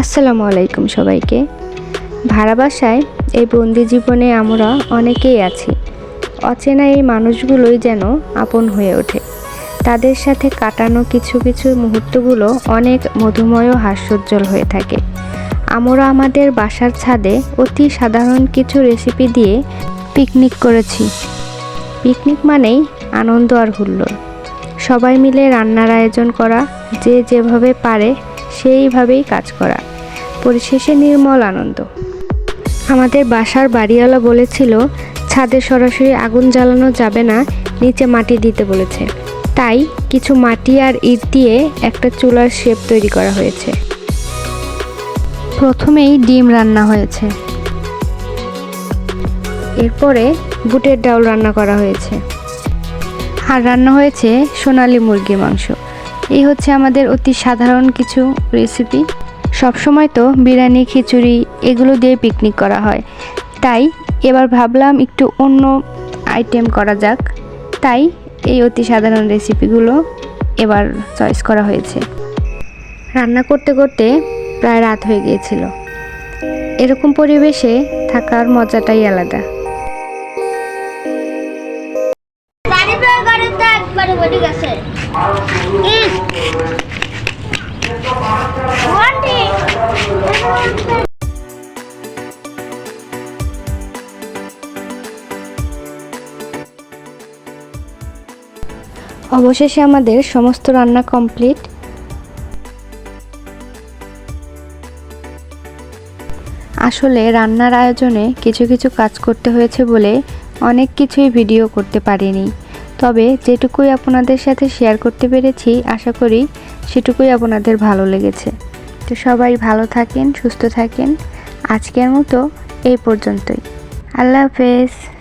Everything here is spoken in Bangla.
আসসালামু আলাইকুম সবাইকে। ভাড়া বাসায় এই বন্দি জীবনে আমরা অনেকেই আছি। অচেনা এই মানুষগুলোই যেন আপন হয়ে ওঠে। তাদের সাথে কাটানো কিছু কিছু মুহূর্তগুলো অনেক মধুময় হাস্যোজ্জ্বল হয়ে থাকে। আমরা আমাদের বাসার ছাদে অতি সাধারণ কিছু রেসিপি দিয়ে পিকনিক করেছি। পিকনিক মানেই আনন্দ আর হুল্লোড়। সবাই মিলে রান্নার আয়োজন করা, যে যেভাবে পারে সেইভাবেই কাজ করা। পরিশেষে নির্মল আনন্দ। আমাদের বাসার বাড়িওয়ালা বলেছিল, ছাদে সরাসরি আগুন জ্বালানো যাবে না, নিচে মাটি দিতে বলেছে। তাই কিছু মাটি আর ইট দিয়ে একটা চুলার শেপ তৈরি করা হয়েছে। প্রথমেই ডিম রান্না হয়েছে। এরপরে বুটের ডাউল রান্না করা হয়েছে। আর রান্না হয়েছে সোনালি মুরগির মাংস। এই হচ্ছে আমাদের অতি সাধারণ কিছু রেসিপি সবসময় তো বিরিয়ানি, খিচুড়ি এগুলো দিয়ে পিকনিক করা হয়। তাই এবার ভাবলাম একটু অন্য আইটেম করা যাক। তাই এই অতি সাধারণ রেসিপিগুলো এবার চয়েস করা হয়েছে। রান্না করতে করতে প্রায় রাত হয়ে গিয়েছিল। এরকম পরিবেশে থাকার মজাটাই আলাদা। অবশেষে আমাদের সমস্ত রান্না কমপ্লিট। আসলে রান্নার আয়োজনে কিছু কিছু কাজ করতে হয়েছে বলে অনেক কিছুই ভিডিও করতে পারিনি। তবে যেটুকুই আপনাদের সাথে শেয়ার করতে পেরেছি, আশা করি সেটুকুই আপনাদের ভালো লেগেছে। তো সবাই ভালো থাকেন, সুস্থ থাকেন। আজকের মতো এই পর্যন্তই। আল্লাহ হাফেজ।